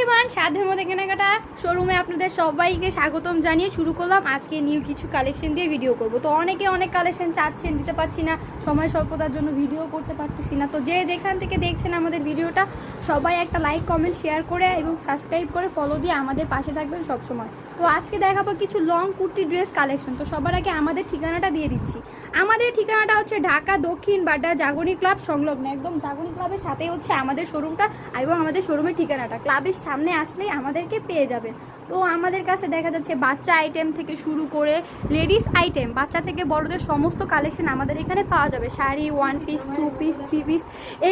Everyone সাধ্যের মধ্যে কেনাকাটা শোরুমে আপনাদের সবাইকে স্বাগতম জানিয়ে শুরু করলাম। আজকে নিউ কিছু কালেকশন দিয়ে ভিডিও করব। তো অনেকে অনেক কালেকশন চাচ্ছেন, দিতে পারছি না, সময় স্বল্পতার জন্য ভিডিও করতে পারতেছি না। তো যে যেখান থেকে দেখছেন আমাদের ভিডিওটা সবাই একটা লাইক কমেন্ট শেয়ার করে এবং সাবস্ক্রাইব করে ফলো দিয়ে আমাদের পাশে থাকবেন সব সময় তো আজকে দেখাবো কিছু লং কুর্তি ড্রেস কালেকশন তো সবার আগে আমাদের ঠিকানাটা দিয়ে দিচ্ছি। আমাদের ঠিকানাটা হচ্ছে ঢাকা দক্ষিণ বাড্ডা জাগরণী ক্লাব সংলগ্ন। একদম জাগরণী ক্লাবের সাথে হচ্ছে আমাদের শোরুমটা এবং আমাদের শোরুমের ঠিকানাটা। ক্লাবের সামনে আসলেই আমাদেরকে পেয়ে যাবেন। তো আমাদের কাছে দেখা যাচ্ছে বাচ্চা আইটেম থেকে শুরু করে লেডিস আইটেম বাচ্চা থেকে বড়দের সমস্ত কালেকশন আমাদের এখানে পাওয়া যাবে। Sari one piece two piece three piece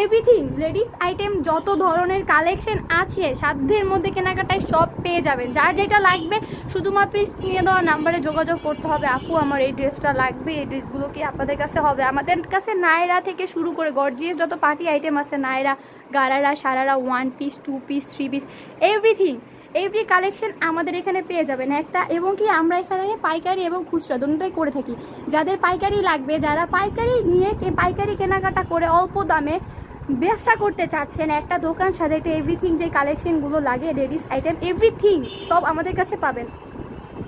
everything ladies item যত ধরনের কালেকশন আছে, সাধ্যের মধ্যে কেনাকাটায় সব পেয়ে যাবেন। যার যেটা লাগবে, শুধুমাত্র স্ক্রিনে দেওয়া নাম্বারে যোগাযোগ করতে হবে। আপু, আমার এই ড্রেসটা লাগবে, এই ড্রেসগুলো কি আপনাদের কাছে হবে? আমাদের কাছে নায়রা থেকে শুরু করে গর্জিয়াস যত পার্টি আইটেম আছে, Naira, gharara, sharara one piece two piece three piece everything every collection আমাদের এখানে পেয়ে যাবেন। একটা এবং কি আমরা এখানে পাইকারি এবং খুচরা দুটোটাই করে থাকি। যাদের পাইকারি লাগবে, যারা পাইকারি নিয়ে পাইকারি কেনাকাটা করে অল্প দামে ব্যবসা করতে চাচ্ছেন, একটা দোকান সাজাইতে এভরিথিং যে কালেকশনগুলো লাগে লেডিস আইটেম এভরিথিং সব আমাদের কাছে পাবেন।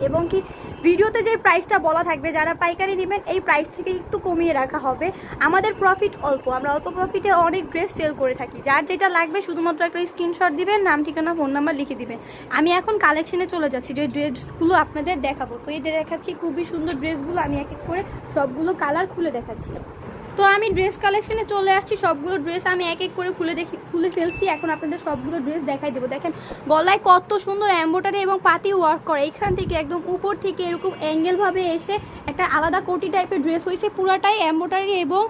এবং কি ভিডিওতে যে প্রাইসটা বলা থাকবে, যারা পাইকারি নেবেন, এই প্রাইস থেকে একটু কমিয়ে রাখা হবে। আমাদের প্রফিট অল্প। আমরা অল্প প্রফিটে অনেক ড্রেস সেল করে থাকি। যার যেটা লাগবে, শুধুমাত্র একটা স্ক্রিনশট দিবেন, নাম, ঠিকানা ফোন নাম্বার লিখে দিবেন। আমি এখন কালেকশনে চলে যাচ্ছি, যে ড্রেসগুলো আপনাদের দেখাবো। তো এই দেখাচ্ছি, খুবই সুন্দর ড্রেসগুলো আমি এক এক করে সবগুলো কালার খুলে দেখাচ্ছি। তো আমি ড্রেস কালেকশনে চলে আসছি। সবগুলো ড্রেস আমি এক এক করে খুলে দেখি খুলে ফেলছি। এখন আপনাদের সবগুলো ড্রেস দেখাই দেবো। দেখেন, গলায় কত সুন্দর অ্যাম্বোটারি এবং পাতি ওয়ার্ক করে। এখান থেকে একদম উপর থেকে এরকম অ্যাঙ্গেলভাবে এসে একটা আলাদা কোটি টাইপের ড্রেস হয়েছে। পুরাটাই অ্যাম্বোটারি এবং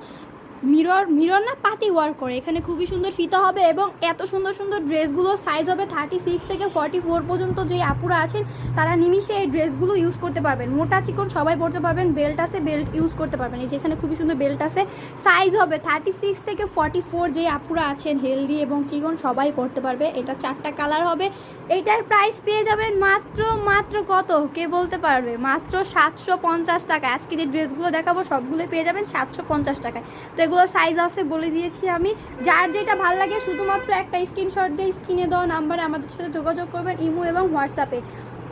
মিরর মিরর না পাতি ওয়ার্ক করে। এখানে খুবই সুন্দর ফিতা হবে এবং এত সুন্দর সুন্দর ড্রেসগুলো সাইজ হবে থার্টি সিক্স থেকে ফর্টি ফোর পর্যন্ত যে আপুরা আছেন, তারা নিমিশে এই ড্রেসগুলো ইউজ করতে পারবেন। মোটা চিকন সবাই পরতে পারবেন বেল্ট আছে বেল্ট ইউজ করতে পারবেন। এই যেখানে খুবই সুন্দর বেল্ট আছে সাইজ হবে থার্টি সিক্স থেকে ফর্টি ফোর যে আপুরা আছেন হেলদি এবং চিকন সবাই পরতে পারবে। এটা চারটা কালার হবে। এইটার প্রাইস পেয়ে যাবেন মাত্র মাত্র কত? কে বলতে পারবে? মাত্র সাতশো পঞ্চাশ টাকা আজকে যে ড্রেসগুলো দেখাবো সবগুলো পেয়ে যাবেন সাতশো পঞ্চাশ টাকায়। তো এগুলো সাইজ আছে বলে দিয়েছি আমি। যার যেটা ভালো লাগে, শুধুমাত্র একটা স্ক্রিনশট দিয়ে স্ক্রিনে দেওয়া নাম্বারে আমাদের সাথে যোগাযোগ করবেন ইমো এবং হোয়াটসঅ্যাপে।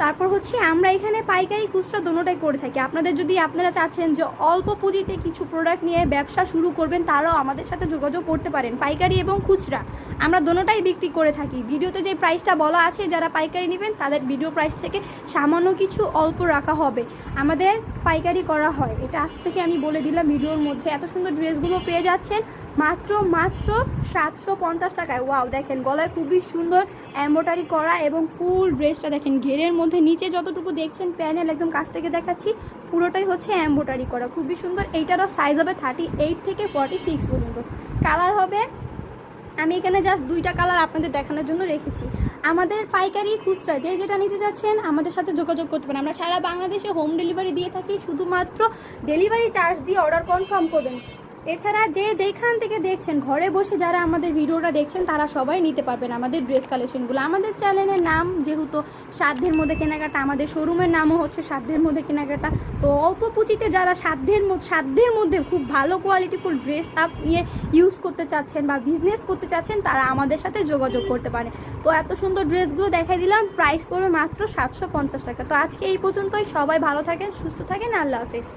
তারপর হচ্ছে আমরা এখানে পাইকারি খুচরা দোনোটাই করে থাকি। আপনাদের যদি আপনারা চাচ্ছেন যে অল্প পুঁজিতে কিছু প্রোডাক্ট নিয়ে ব্যবসা শুরু করবেন, তারাও আমাদের সাথে যোগাযোগ করতে পারেন, পাইকারি এবং খুচরা। আমরা দোনোটাই বিক্রি করে থাকি। ভিডিওতে যে প্রাইসটা বলা আছে, যারা পাইকারি নেবেন, তাদের ভিডিও প্রাইস থেকে সামান্য কিছু অল্প রাখা হবে। আমাদের পাইকারি করা হয়। এটা আজ থেকে আমি বলে দিলাম ভিডিওর মধ্যে। এত সুন্দর ড্রেসগুলো পেয়ে যাচ্ছেন। মাত্র মাত্র সাতশো পঞ্চাশ টাকায়। ওয়াও দেখেন, গলায় খুবই সুন্দর এম্বোটারি করা এবং ফুল ড্রেসটা দেখেন, ঘেরের মধ্যে নিচে যতটুকু দেখছেন প্যানেল একদম কাছ থেকে দেখাচ্ছি, পুরোটাই হচ্ছে এম্বোটারি করা। খুবই সুন্দর। এইটারও সাইজ হবে থার্টি এইট থেকে ফর্টি সিক্স পর্যন্ত। কালার হবে, আমি এখানে জাস্ট দুইটা কালার আপনাদের দেখানোর জন্য রেখেছি। আমাদের পাইকারি খুচরা, যে যেটা নিতে যাচ্ছেন, আমাদের সাথে যোগাযোগ করতে পারেন। আমরা সারা বাংলাদেশে হোম ডেলিভারি দিয়ে থাকি, শুধুমাত্র ডেলিভারি চার্জ দিয়ে অর্ডার কনফার্ম করবেন। এছাড়া যে যেখান থেকে দেখছেন, ঘরে বসে যারা আমাদের ভিডিওটা দেখছেন, তারা সবাই নিতে পারবেন আমাদের ড্রেস কালেকশনগুলো আমাদের চ্যানেলের নাম যেহেতু সাধ্যের মধ্যে কেনাকাটা, আমাদের শোরুমের নামও হচ্ছে সাধ্যের মধ্যে কেনাকাটা। তো অল্প পুঁজিতে যারা সাধ্যের মধ্যে সাধ্যের মধ্যে খুব ভালো কোয়ালিটিফুল ড্রেস আপ নিয়ে ইউজ করতে চাচ্ছেন বা বিজনেস করতে চাচ্ছেন, তারা আমাদের সাথে যোগাযোগ করতে পারে তো এত সুন্দর ড্রেসগুলো দেখাই দিলাম প্রাইস পড়বে মাত্র সাতশো পঞ্চাশ টাকা। তো আজকে এই পর্যন্তই, সবাই ভালো থাকেন, সুস্থ থাকেন, আল্লাহ হাফেজ।